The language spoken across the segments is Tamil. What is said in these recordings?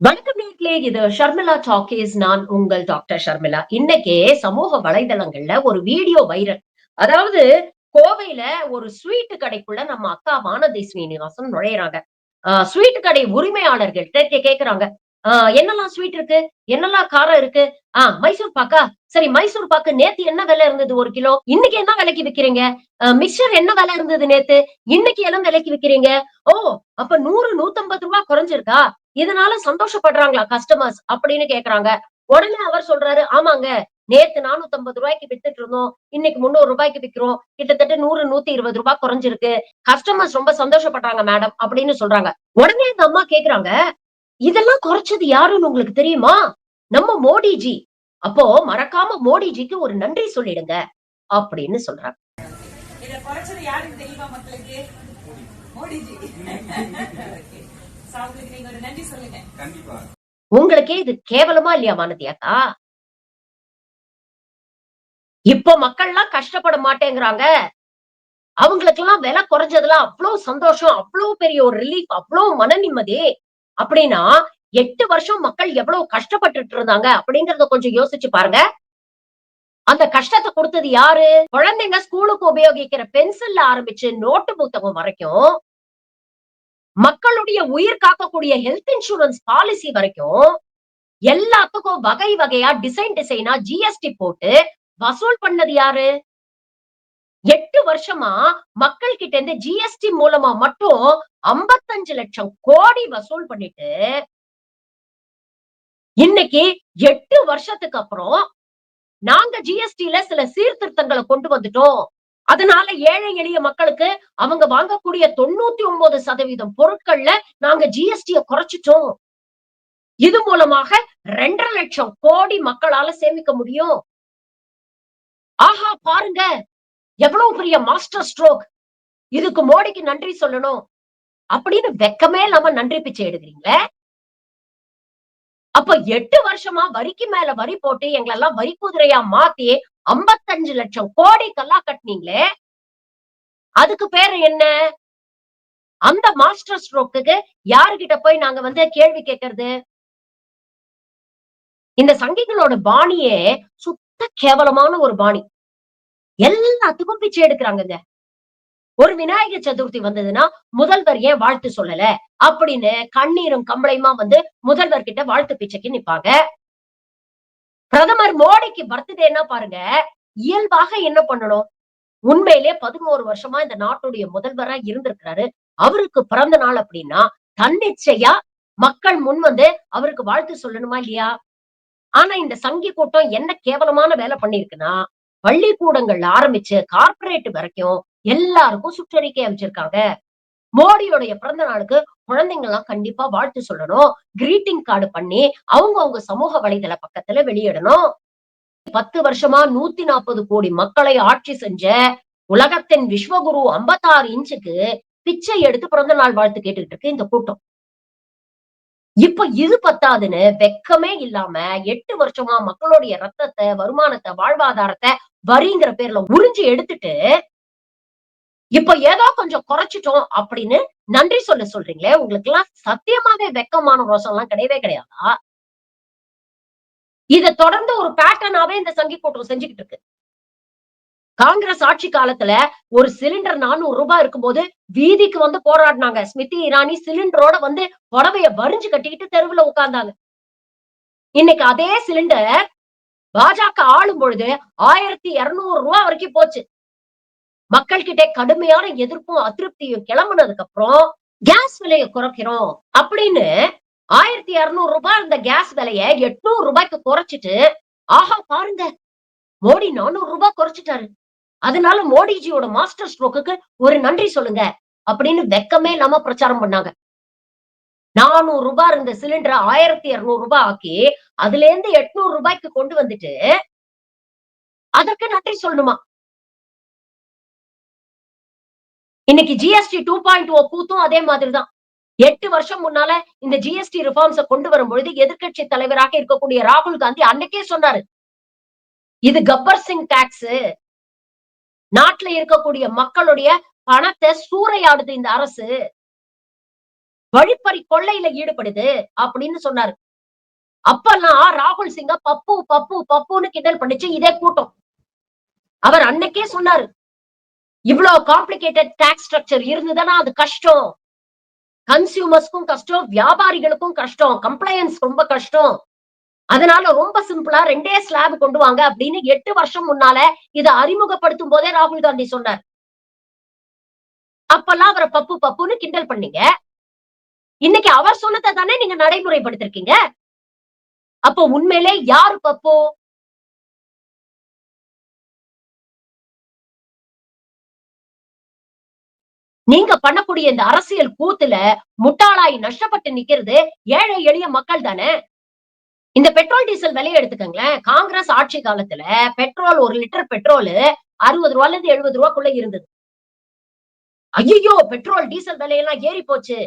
வணக்கம் நேர்களே இது ஷர்மிளா டாக்கேஸ். நான் உங்கள் டாக்டர் ஷர்மிளா. இன்னைக்கே சமூக வலைதளங்கள்ல ஒரு வீடியோ வைரல். அதாவது கோவையில ஒரு ஸ்வீட் கடைக்குள்ள நம்ம அக்கா வானதி ஸ்ரீனிவாசன் நுழையிறாங்க. ஸ்வீட் கடை உரிமையாளர்கள் கேக்குறாங்க ஆஹ் என்னெல்லாம் ஸ்வீட் இருக்கு? என்னெல்லாம் காரம் இருக்கு? ஆஹ் மைசூர் பாக்கா. சரி மைசூர் பாக்கு நேத்து என்ன விலை இருந்தது ஒரு கிலோ? இன்னைக்கு என்ன விலைக்கு விக்கிறீங்க? மிக்சர் என்ன விலை இருந்தது நேத்து? இன்னைக்கு என்ன விலைக்கு விக்கிறீங்க? ஓ அப்ப நூறு நூத்தம்பது ரூபாய் குறைஞ்சிருக்கா? இதனால சந்தோஷப்படுறாங்களா கஸ்டமர்ஸ் அப்படின்னு கேக்குறாங்க. உடனே அவர் சொல்றாரு ஆமாங்க நேத்து நானூத்தி ஐம்பது ரூபாய்க்கு வித்துட்டு இருந்தோம். இன்னைக்கு முன்னூறு ரூபாய்க்கு விக்கிறோம். கிட்டத்தட்ட நூறு நூத்தி இருபது ரூபாய் குறைஞ்சிருக்கு. கஸ்டமர்ஸ் ரொம்ப சந்தோஷப்படுறாங்க மேடம் அப்படின்னு சொல்றாங்க. உடனே இந்த அம்மா கேக்குறாங்க இதெல்லாம் குறைச்சது யாருன்னு உங்களுக்கு தெரியுமா? நம்ம மோடிஜி. அப்போ மறக்காம மோடிஜிக்கு ஒரு நன்றி சொல்லிடுங்க அப்படின்னு சொல்றாங்க. இத குறைச்சது யாருன்னு தெரியுமா மக்களுக்கு? மோடிஜி. So, அவங்களுக்கு நீங்க ஒரு நன்றி சொல்லுங்க. கண்டிப்பா. உங்களுக்கே இது கேவலமா இல்லையா மானதியாக்கா இப்ப மக்கள்லாம் கஷ்டப்பட மாட்டேங்கிறாங்க. அவங்களுக்கெல்லாம் விலை குறைஞ்சதுலாம் அவ்வளவு சந்தோஷம் அவ்வளவு பெரிய ஒரு ரிலீஃப் அவ்வளவு மன நிம்மதி. அப்படின்னா எட்டு வருஷம் மக்கள் எவ்வளவு கஷ்டப்பட்டுட்டு இருந்தாங்க அப்படிங்கறத கொஞ்சம் யோசிச்சு பாருங்க. அந்த கஷ்டத்தை கொடுத்தது யாரு? குழந்தைங்க ஸ்கூலுக்கு உபயோகிக்கிற பென்சில்ல ஆரம்பிச்சு நோட்டு புத்தகம் வரைக்கும் மக்களுடைய உயிர் காக்கக்கூடிய ஹெல்த் இன்சூரன்ஸ் பாலிசி வரைக்கும் எல்லாத்துக்கும் வகை வகையா டிசைன் டிசைனா ஜிஎஸ்டி போட்டு வசூல் பண்ணது யாரு? எட்டு வருஷமா மக்கள் கிட்ட இருந்து ஜிஎஸ்டி மூலமா மட்டும் 55 லட்சம் கோடி வசூல் பண்ணிட்டு இன்னைக்கு எட்டு வருஷத்துக்கு அப்புறம் நாங்க ஜிஎஸ்டில சில சீர்திருத்தங்களை கொண்டு வந்துட்டோம். அதனால ஏழை எளிய மக்களுக்கு அவங்க வாங்கக்கூடிய தொண்ணூத்தி ஒன்பது சதவீதம் பொருட்கள்ல நாங்க ஜிஎஸ்டிய குறைச்சிட்டோம். இது மூலமாக ரெண்டரை லட்சம் கோடி மக்களால சேமிக்க முடியும். ஆஹா பாருங்க. எவ்வளவு பெரிய மாஸ்டர் ஸ்ட்ரோக் இதுக்கு மோடிக்கு நன்றி சொல்லணும். அப்படின்னு வெக்கமே இல்லாம நன்றி பிச்சை எடுக்கிறீங்களே? அப்ப எட்டு வருஷமா வரிக்கு மேல வரி போட்டு எங்களெல்லாம் வரி குதிரையா மாத்தி 55 லட்சம் கோடி கல்லா கட்டினீங்களே. அதுக்கு பேரு என்ன? அந்த மாஸ்டர் ஸ்ட்ரோக்குக்கு யாருகிட்ட போய் நாங்க வந்து கேள்வி கேட்கறது இந்த சங்கிகளோட பாணியே சுத்த கேவலமான ஒரு பாணி. எல்லாத்துக்கும் பிச்சை எடுக்கிறாங்கங்க. ஒரு விநாயகர் சதுர்த்தி வந்ததுன்னா முதல்வர் ஏன் வாழ்த்து சொல்லல? அப்படின்னு கண்ணீரும் கம்பளையுமா வந்து முதல்வர் கிட்ட வாழ்த்து பிச்சைக்கு நிப்பாங்க. பிரதமர் மோடிக்கு பர்த்டேன்னா பாருங்க இயல்பாக என்ன பண்ணணும்? உண்மையிலே பதினோரு வருஷமா இந்த நாட்டுடைய முதல்வரா இருந்திருக்கிறாரு. அவருக்கு பிறந்த நாள் அப்படின்னா தன்னிச்சையா மக்கள் முன் வந்து அவருக்கு வாழ்த்து சொல்லணுமா இல்லையா? ஆனா இந்த சங்கி கூட்டம் என்ன கேவலமான வேலை பண்ணிருக்குன்னா பள்ளிக்கூடங்கள்ல ஆரம்பிச்சு கார்பரேட் வரைக்கும் எல்லாருக்கும் சுற்றறிக்கை அமைச்சிருக்காங்க மோடியோடைய பிறந்த நாளுக்கு குழந்தைங்க எல்லாம் கண்டிப்பா வாழ்த்து சொல்லணும். கிரீட்டிங் கார்டு பண்ணி அவங்க அவங்க சமூக வலைதள பக்கத்துல வெளியிடணும். பத்து வருஷமா நூத்தி நாற்பது கோடி மக்களை ஆட்சி செஞ்ச உலகத்தின் விஸ்வகுரு 56 இன்ச்சுக்கு பிச்சை எடுத்து பிறந்த நாள் வாழ்த்து கேட்டுக்கிட்டு இருக்கு இந்த கூட்டம். இப்ப இது பத்தாதுன்னு வெக்கமே இல்லாம எட்டு வருஷமா மக்களுடைய ரத்தத்தை வருமானத்தை வாழ்வாதாரத்தை வரிங்கிற பேர்ல உறிஞ்சு எடுத்துட்டு இப்ப ஏதோ கொஞ்சம் குறைச்சிட்டோம் அப்படின்னு நன்றி சொல்ல சொல்றீங்களே உங்களுக்கு எல்லாம் சத்தியமாவே வெக்கமான ரோசம் எல்லாம் கிடையவே கிடையாதா? இத தொடர்ந்து ஒரு பேட்டர்னாவே இந்த சங்கி கூட்டம் செஞ்சுக்கிட்டு இருக்கு. காங்கிரஸ் ஆட்சி காலத்துல ஒரு சிலிண்டர் நானூறு ரூபாய் இருக்கும்போது வீதிக்கு வந்து போராடினாங்க. ஸ்மிருதி இரானி சிலிண்டரோட வந்து புடவைய வரிஞ்சு கட்டிக்கிட்டு தெருவுல உட்கார்ந்தாங்க. இன்னைக்கு அதே சிலிண்டர் பாஜக ஆளும் பொழுது ஆயிரத்தி இருநூறு ரூபாய் வரைக்கும் போச்சு. மக்கள் கிட்ட கடுமையான எதிர்ப்பும் அதிருப்தியும் கிளம்புனதுக்கு அப்புறம் கேஸ் விலையை குறைக்கிறோம் அப்படின்னு ஆயிரத்தி இருநூறு ரூபாய் இருந்த கேஸ் விலைய எட்நூறு ரூபாய்க்கு குறைச்சிட்டு ஆஹா பாருங்க மோடி நானூறு ரூபாய் குறைச்சிட்டாரு. அதனால மோடிஜியோட மாஸ்டர் ஸ்ட்ரோக்குக்கு ஒரு நன்றி சொல்லுங்க அப்படின்னு வெக்கமே இல்லாம பிரச்சாரம் பண்ணாங்க. நானூறு ரூபாய் இருந்த சிலிண்டர் ஆயிரத்தி இருநூறு ரூபாய் ஆக்கி அதுல இருந்து எட்நூறு ரூபாய்க்கு கொண்டு வந்துட்டு அதற்கு நன்றி சொல்லணுமா? இன்னைக்கு ஜிஎஸ்டி டூ பாயிண்ட் ஓ கூத்தும் அதே மாதிரிதான். எட்டு வருஷம் முன்னால இந்த ஜிஎஸ்டி ரிஃபார்ம்ஸ கொண்டு வரும் பொழுது எதிர்க்கட்சி தலைவராக இருக்கக்கூடிய ராகுல் காந்தி அன்னைக்கே சொன்னாரு. இது கப்பர் சிங் டாக்ஸ் நாட்டுல இருக்கக்கூடிய மக்களுடைய பணத்தை சூறையாடுது இந்த அரசு. வழிப்பறி கொள்ளையில ஈடுபடுது அப்படின்னு சொன்னாரு. அப்பெல்லாம் ராகுல் சிங்க பப்பு பப்பு பப்புன்னு கிண்டல் பண்ணிச்சு இதே கூட்டம். அவர் அன்னைக்கே சொன்னாரு. இவ்வளவு காம்ப்ளிகேட்டட் டாக்ஸ் ஸ்ட்ரக்சர் இருந்ததுன்னா அது கஷ்டம். கன்சியூமர்ஸ்க்கும் கஷ்டம் வியாபாரிகளுக்கும் கஷ்டம் கம்ப்ளையன்ஸ் ரொம்ப கஷ்டம். அதனால ரொம்ப சிம்பிளா ரெண்டே ஸ்லாப் கொண்டு வாங்க அப்படின்னு எட்டு வருஷம் முன்னால இதை அறிமுகப்படுத்தும் போதே ராகுல் காந்தி சொன்னார். அப்பெல்லாம் அவரை பப்பு பப்புன்னு கிண்டல் பண்ணீங்க. இன்னைக்கு அவர் சொன்னதை தானே நீங்க நடைமுறைப்படுத்திருக்கீங்க. அப்போ உண்மையிலே யாரு பப்பு? நீங்க பண்ணக்கூடிய இந்த அரசியல் கூத்துல முட்டாளாய் நஷ்டப்பட்டு நிக்கிறது ஏழை எளிய மக்கள் தானே? இந்த பெட்ரோல் டீசல் விலையை எடுத்துக்கோங்களேன். காங்கிரஸ் ஆட்சி காலத்துல பெட்ரோல் ஒரு லிட்டர் பெட்ரோல் அறுபது ரூபால இருந்து எழுபது ரூபாக்குள்ள இருந்தது. ஐயோ பெட்ரோல் டீசல் விலையெல்லாம் ஏறி போச்சு.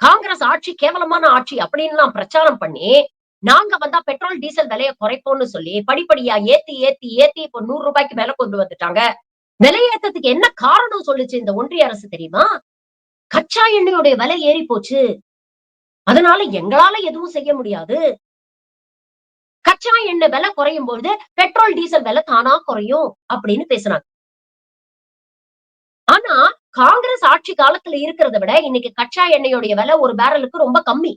காங்கிரஸ் ஆட்சி கேவலமான ஆட்சி அப்படின்னு பிரச்சாரம் பண்ணி நாங்க வந்தா பெட்ரோல் டீசல் விலையை குறைப்போம்னு சொல்லி படிப்படியா ஏத்தி ஏத்தி ஏத்தி இப்போ நூறு ரூபாய்க்கு மேல கொண்டு வந்துட்டாங்க. விலையேற்றத்துக்கு என்ன காரணம் சொல்லுச்சு இந்த ஒன்றிய அரசு தெரியுமா? கச்சா எண்ணெயோடைய விலை ஏறி போச்சு. அதனால எங்களால எதுவும் செய்ய முடியாது. கச்சா எண்ணெய் விலை குறையும் பொழுது பெட்ரோல் டீசல் விலை தானா குறையும் அப்படின்னு பேசுனாங்க ஆனா காங்கிரஸ் ஆட்சி காலத்துல இருக்கிறத விட இன்னைக்கு கச்சா எண்ணெயோடைய விலை ஒரு பேரலுக்கு ரொம்ப கம்மி.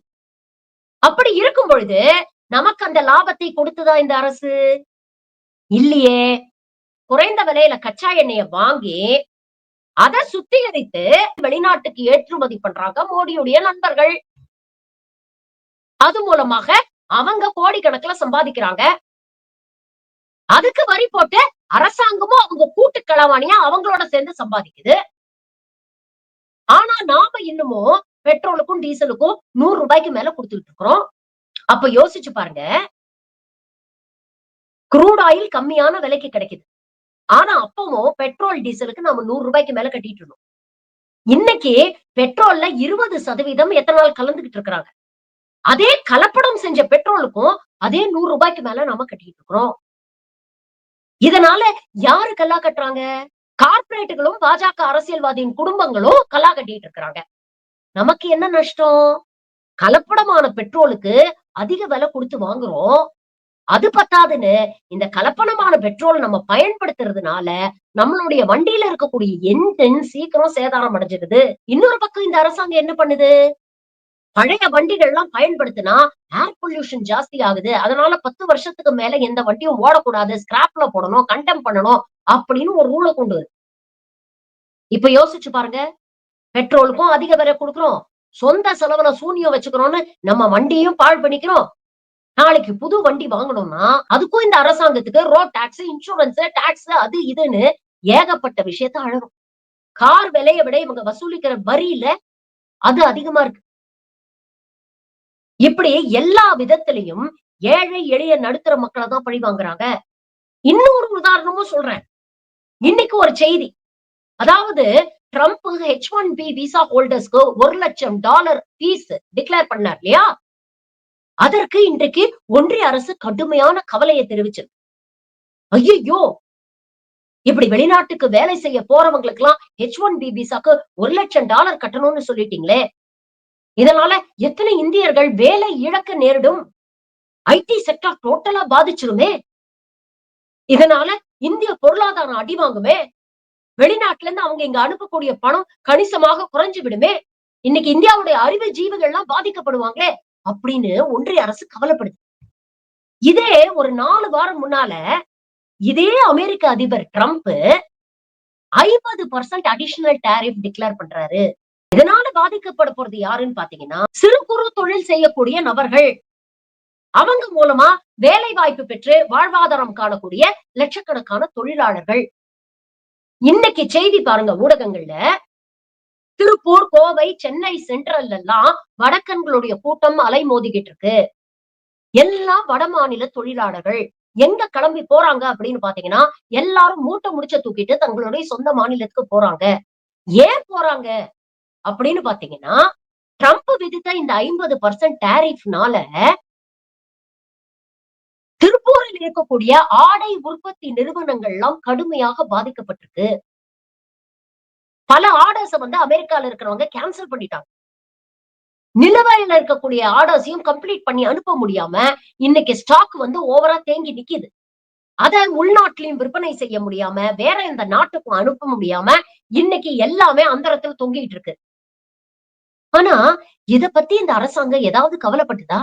அப்படி இருக்கும் பொழுது நமக்கு அந்த லாபத்தை கொடுத்துதான் இந்த அரசு? இல்லையே. குறைந்த விலையில கச்சா எண்ணெய வாங்கி அதை சுத்திகரித்து வெளிநாட்டுக்கு ஏற்றுமதி பண்றாங்க மோடியுடைய நண்பர்கள். அது மூலமாக அவங்க கோடிக்கணக்குல சம்பாதிக்கிறாங்க. அதுக்கு வரி போட்டு அரசாங்கமும் அவங்க கூட்டு களவாணியா அவங்களோட சேர்ந்து சம்பாதிக்குது. ஆனா நாம இன்னமும் பெட்ரோலுக்கும் டீசலுக்கும் நூறு ரூபாய்க்கு மேல கொடுத்துட்டு இருக்கிறோம். அப்ப யோசிச்சு பாருங்க. குரூட் ஆயில் கம்மியான விலைக்கு கிடைக்குது. ஆனா அப்பவும் பெட்ரோல் டீசலுக்கு நம்ம நூறு ரூபாய்க்கு மேல கட்டிட்டு இருந்தோம். இன்னைக்கு பெட்ரோல்ல இருபது சதவீதம் எத்தனால் கலந்துகிட்டு இருக்கிறாங்க? அதே கலப்படம் செஞ்ச பெட்ரோலுக்கும் அதே நூறு ரூபாய்க்கு மேல நாம கட்டிட்டு இருக்கிறோம். இதனால யாரு கல்லா கட்டுறாங்க? கார்பரேட்டுகளும் பாஜக அரசியல்வாதியின் குடும்பங்களும் கல்லா கட்டிட்டு இருக்கிறாங்க. நமக்கு என்ன நஷ்டம்? கலப்படமான பெட்ரோலுக்கு அதிக விலை கொடுத்து வாங்குறோம். அது பத்தாதுன்னு இந்த கலப்பணமான பெட்ரோல் நம்ம பயன்படுத்துறதுனால நம்மளுடைய வண்டியில இருக்கக்கூடிய என்ஜின் சீக்கிரம் சேதாரம் அடைஞ்சிருது இன்னொரு பக்கம் இந்த அரசாங்கம் என்ன பண்ணுது? பழைய வண்டிகள் எல்லாம் பயன்படுத்தினா ஏர் பொல்யூஷன் ஜாஸ்தி ஆகுது. அதனால பத்து வருஷத்துக்கு மேல எந்த வண்டியும் ஓடக்கூடாது. ஸ்கிராப்ல போடணும் கண்டெம் பண்ணணும் அப்படின்னு ஒரு ரூலை கொண்டு வருது. இப்ப யோசிச்சு பாருங்க. பெட்ரோலுக்கும் அதிக விலை கொடுக்குறோம். சொந்த செலவுல சூனியம் வச்சுக்கிறோம்னு நம்ம வண்டியும் பாழ் பண்ணிக்கிறோம். நாளைக்கு புது வண்டி வாங்கணும்னா அதுக்கும் இந்த அரசாங்கத்துக்கு ரோட் டாக்ஸ் இன்சூரன்ஸ் டாக்ஸ் அது இதுன்னு ஏகப்பட்ட விஷயத்த அழகும் கார் விலையை விட இவங்க வசூலிக்கிற வரியில அது அதிகமா இருக்கு. இப்படி எல்லா விதத்திலையும் ஏழை எளிய நடுத்தர மக்களை தான் பழி வாங்குறாங்க. இன்னொரு உதாரணமும் சொல்றேன். இன்னைக்கு ஒரு செய்தி. அதாவது Trump H one B visa ஹோல்டர்ஸ்க்கு ஒரு லட்சம் டாலர் ஃபீஸ் டிக்ளேர் பண்ணார் இல்லையா? அதற்கு இன்றைக்கு ஒன்றிய அரசு கடுமையான கவலையை தெரிவிச்சிருக்கு. ஐயோ இப்படி வெளிநாட்டுக்கு வேலை செய்ய போறவங்களுக்கு எல்லாம் ஹெச் ஒன் பி விசாக்கு ஒரு லட்சம் டாலர் கட்டணும்னு சொல்லிட்டீங்களே. இதனால எத்தனை இந்தியர்கள் வேலை இழக்க நேரிடும்? ஐடி செக்டர் டோட்டலா பாதிச்சிருமே. இதனால இந்திய பொருளாதாரம் அடி வாங்குமே. வெளிநாட்டுல இருந்து அவங்க இங்க அனுப்பக்கூடிய பணம் கணிசமாக குறைஞ்சு விடுமே இன்னைக்கு இந்தியாவுடைய அறிவு ஜீவிகள் எல்லாம் பாதிக்கப்படுவாங்களே. அப்படின்னு ஒன்றிய அரசு கவலைப்படுது. இதே ஒரு நாலு வாரம் முன்னால இதே அமெரிக்க அதிபர் ட்ரம்ப் ஐம்பது பர்சன்ட் அடிஷனல் டேரிஃப் டிக்ளேர் பண்றாரு. இதனால பாதிக்கப்பட போறது யாருன்னு பாத்தீங்கன்னா சிறு குறு தொழில் செய்யக்கூடிய நபர்கள். அவங்க மூலமா வேலை வாய்ப்பு பெற்று வாழ்வாதாரம் காணக்கூடிய லட்சக்கணக்கான தொழிலாளர்கள். இன்னைக்கு செய்தி பாருங்க ஊடகங்கள்ல திருப்பூர் கோவை சென்னை சென்ட்ரல் எல்லாம் வடக்கன்களுடைய கூட்டம் அலை மோதிக்கிட்டு இருக்கு. எல்லாம் வட மாநில தொழிலாளர்கள் எங்க கிளம்பி போறாங்க அப்படின்னு பாத்தீங்கன்னா எல்லாரும் மூட்டை முடிச்ச தூக்கிட்டு தங்களுடைய சொந்த மாநிலத்துக்கு போறாங்க. ஏன் போறாங்க? அப்படின்னு பாத்தீங்கன்னா ட்ரம்ப் விதித்த இந்த ஐம்பது பர்சன்ட் டேரிஃப்னால திருப்பூரில் இருக்கக்கூடிய ஆடை உற்பத்தி நிறுவனங்கள் எல்லாம் கடுமையாக பாதிக்கப்பட்டிருக்கு. பல ஆர்டர்ஸ் வந்து அமெரிக்கால இருக்கிறவங்க கேன்சல் பண்ணிட்டாங்க. நிலுவையில இருக்கக்கூடிய ஆர்டர்ஸையும் கம்ப்ளீட் பண்ணி அனுப்ப முடியாம இன்னைக்கு ஸ்டாக் வந்து ஓவரா தேங்கி நிக்குது. அத உள்நாட்டிலையும் விற்பனை செய்ய முடியாம வேற எந்த நாட்டுக்கும் அனுப்ப முடியாம இன்னைக்கு எல்லாமே அந்தரத்துல தொங்கிட்டு இருக்கு. ஆனா இத பத்தி இந்த அரசாங்கம் ஏதாவது கவலைப்பட்டுதா?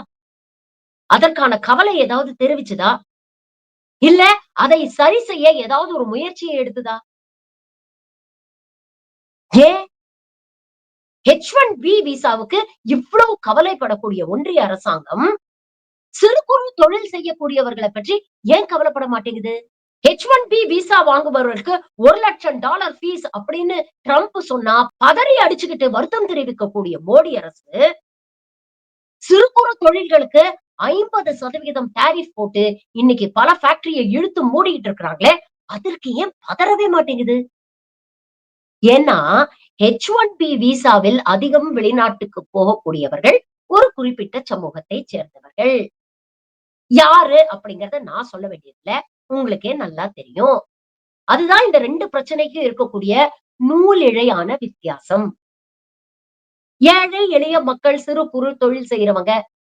அதற்கான கவலை ஏதாவது தெரிவிச்சுதா? இல்ல அதை சரி செய்ய ஏதாவது ஒரு முயற்சியை எடுத்துதா? ஏன் ஹெச் ஒன் பி விசாவுக்கு இவ்வளவு கவலைப்படக்கூடிய ஒன்றிய அரசாங்கம் சிறு குறு தொழில் செய்யக்கூடியவர்களை பற்றி ஏன் கவலைப்பட மாட்டேங்குது? ஹெச் ஒன் பி விசா வாங்குபவர்களுக்கு ஒரு லட்சம் டாலர் ஃபீஸ் அப்படின்னு ட்ரம்ப் சொன்னா பதறி அடிச்சுக்கிட்டு வருத்தம் தெரிவிக்கக்கூடிய மோடி அரசு சிறு குறு தொழில்களுக்கு ஐம்பது சதவிகிதம் டேரிஃப் போட்டு இன்னைக்கு பல ஃபேக்டரியை இழுத்து மூடிட்டு இருக்கிறாங்களே அதற்கு ஏன் பதறவே மாட்டேங்குது? ஏன்னா ஹெச் ஒன் பி விசாவில் அதிகம் வெளிநாட்டுக்கு போகக்கூடியவர்கள் ஒரு குறிப்பிட்ட சமூகத்தை சேர்ந்தவர்கள். யாரு அப்படிங்கறத நான் சொல்ல வேண்டியதுல உங்களுக்கே நல்லா தெரியும்? அதுதான் இந்த ரெண்டு பிரச்சனைக்கும் இருக்கக்கூடிய நூலிழையான வித்தியாசம். ஏழை எளிய மக்கள் சிறு குறு தொழில் செய்யறவங்க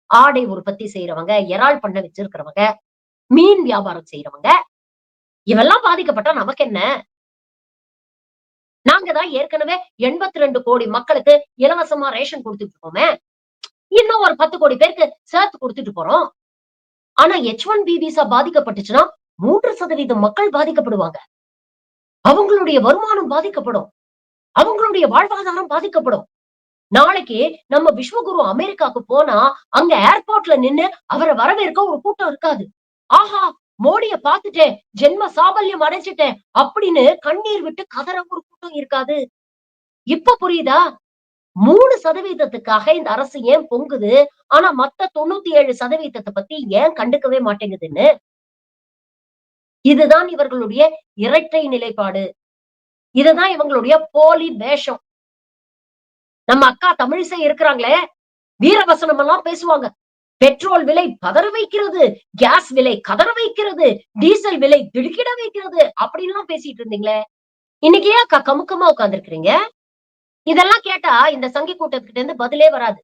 ஆடை உற்பத்தி செய்யறவங்க இறால் பண்ண வச்சிருக்கிறவங்க மீன் வியாபாரம் செய்யறவங்க இவெல்லாம் பாதிக்கப்பட்டா நமக்கு என்ன? நாங்க தான் ஏற்கனவே எண்பத்தி ரெண்டு கோடி மக்களுக்கு இலவசமா ரேஷன் கொடுத்துட்டு இருக்கோமே. இன்னும் ஒரு பத்து கோடி பேருக்கு சேர்த்து கொடுத்துட்டு போறோம். ஆனா எச் ஒன் பி விசா பாதிக்கப்பட்டுச்சுன்னா மூன்று சதவீதம் மக்கள் பாதிக்கப்படுவாங்க. அவங்களுடைய வருமானம் பாதிக்கப்படும். அவங்களுடைய வாழ்வாதாரம் பாதிக்கப்படும். நாளைக்கு நம்ம விஸ்வகுரு அமெரிக்காவுக்கு போனா அங்க ஏர்போர்ட்ல நின்னு அவரை வரவேற்க ஒரு கூட்டம் இருக்காது. ஆஹா மோடிய பாத்துட்டேன் ஜென்ம சாபல்யம் அடைஞ்சிட்டேன் அப்படின்னு கண்ணீர் விட்டு கதற ஒரு கூட்டம் இருக்காது. இப்ப புரியுதா? மூணு சதவீதத்துக்காக இந்த அரசு ஏன் பொங்குது? ஆனா மத்த தொண்ணூத்தி ஏழு சதவீதத்தை பத்தி ஏன் கண்டுக்கவே மாட்டேங்குதுன்னு? இதுதான் இவர்களுடைய இரட்டை நிலைப்பாடு. இதுதான் இவங்களுடைய போலி வேஷம். நம்ம அக்கா தமிழிசை இருக்கிறாங்களே வீரவசனம் எல்லாம் பேசுவாங்க. பெட்ரோல் விலை பதற வைக்கிறது கேஸ் விலை கதற வைக்கிறது டீசல் விலை திடுக்கிட வைக்கிறது அப்படின்லாம் பேசிட்டு இருந்தீங்களே? இன்னைக்கு ஏன் அக்கா கமுக்கமா உட்கார்ந்துருக்கீங்க இதெல்லாம் கேட்டா இந்த சங்கி கூட்டத்துக்கிட்ட இருந்து பதிலே வராது.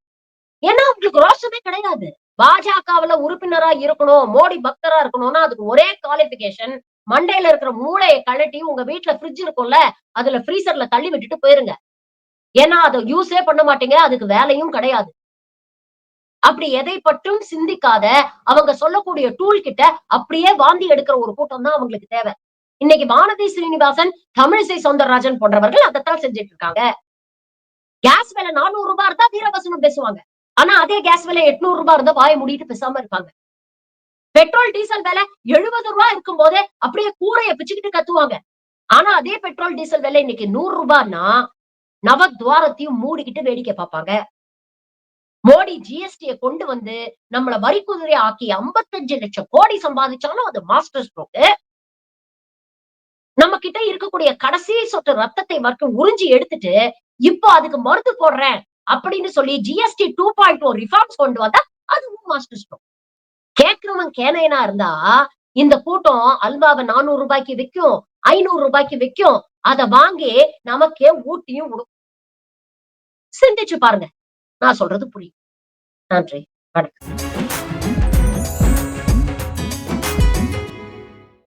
ஏன்னா உங்களுக்கு ரோஷமே கிடையாது. பாஜகவுல உறுப்பினரா இருக்கணும் மோடி பக்தரா இருக்கணும்னா அதுக்கு ஒரே குவாலிபிகேஷன் மண்டையில இருக்கிற மூளையை கழட்டி உங்க வீட்டுல ஃப்ரிட்ஜ் இருக்கும்ல அதுல ஃப்ரீசர்ல தள்ளி விட்டுட்டு போயிருங்க. ஏன்னா அதை யூஸே பண்ண மாட்டீங்க அதுக்கு வேலையும் கிடையாது. அப்படி எதை பற்றும் சிந்திக்காத அவங்க சொல்லக்கூடிய டூல் கிட்ட அப்படியே வாந்தி எடுக்கிற ஒரு கூட்டம் தான் அவங்களுக்கு தேவை. இன்னைக்கு வானதி ஸ்ரீனிவாசன் தமிழிசை சௌந்தரராஜன் போன்றவர்கள் அதைத்தான் செஞ்சுட்டு இருக்காங்க. கேஸ் விலை நானூறு ரூபாய் இருந்தா வீரவசனம் பேசுவாங்க. ஆனா அதே கேஸ் விலை எட்நூறு ரூபாய் இருந்தா வாய மூடிட்டு பேசாம இருப்பாங்க. பெட்ரோல் டீசல் விலை எழுபது ரூபாய் இருக்கும் போதே அப்படியே கூரையை பிச்சுக்கிட்டு கத்துவாங்க. ஆனா அதே பெட்ரோல் டீசல் விலை இன்னைக்கு நூறு ரூபாய்னா நவத்வாரத்தையும் மூடிக்கிட்டு வேடிக்கை பார்ப்பாங்க. மோடி ஜிஎஸ்டியை கொண்டு வந்து நம்மள வரி குதிரை ஆக்கி ஐம்பத்தஞ்சு லட்சம் கோடி சம்பாதிச்சாலும் அது மாஸ்டர் ஸ்ட்ரோக்கு நம்ம கிட்ட இருக்கக்கூடிய கடைசி சொட்டு ரத்தத்தை வரைக்கும் உறிஞ்சி எடுத்துட்டு இப்போ அதுக்கு மருந்து போடுறேன் அப்படின்னு சொல்லி GST two point O reforms கொண்டு வந்தா அதுவும் மாஸ்டர் ஸ்ட்ரோக் கேட்கிறவன் கேனையனா இருந்தா இந்த கூட்டம் அல்வாவை நானூறு ரூபாய்க்கு விற்கும் ஐநூறு ரூபாய்க்கு விற்கும் அதை வாங்கி நமக்கே ஊட்டியும் விடும் சிந்திச்சு பாருங்க. நான் சொல்றது புரியும். நன்றி. வணக்கம்.